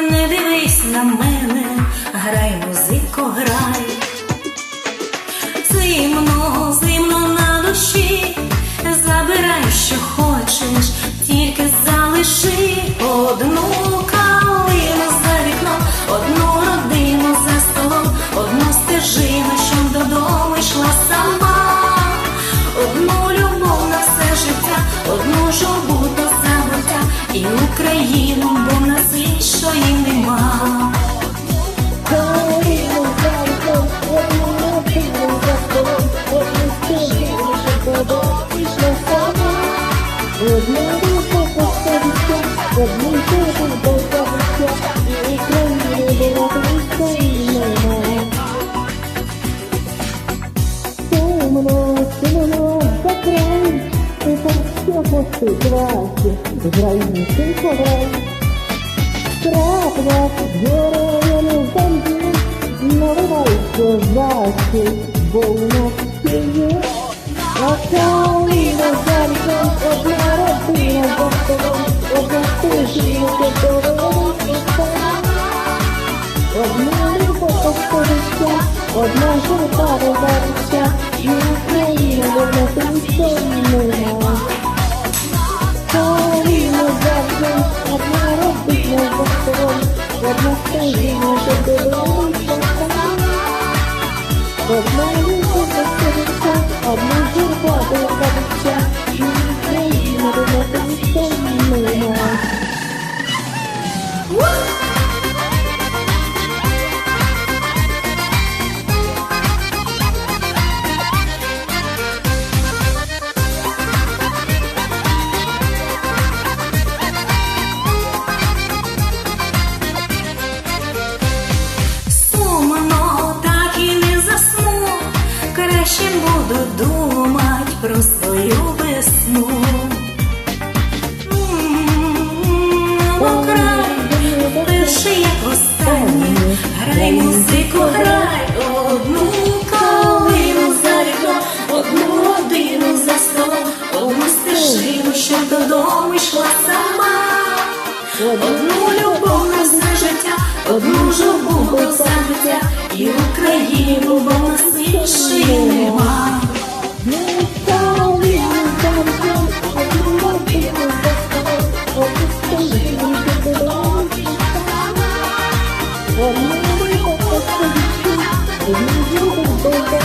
не дивись на мене, грай музику, грай. Одну руку поставиться, одну до забуття, і Україну була іншої нема. Темно, темно, за край, это все после в районе тихо рай. Трапля, героями бомбі, наливайся ваші, бо у нас ще є. А калина за вікном, одна журба роздариться, і Україна вернеться нема. Калина за вікном, одна родина за столом, одна стежина, що сама. Одна буду думать про свою весну. М, край, перший як останній, грай музику, грай одну калину за вікном, одну родину за столом, одну стежину, що додому йшла сама. Одну любов на все життя, одну журбу до забиття, Одну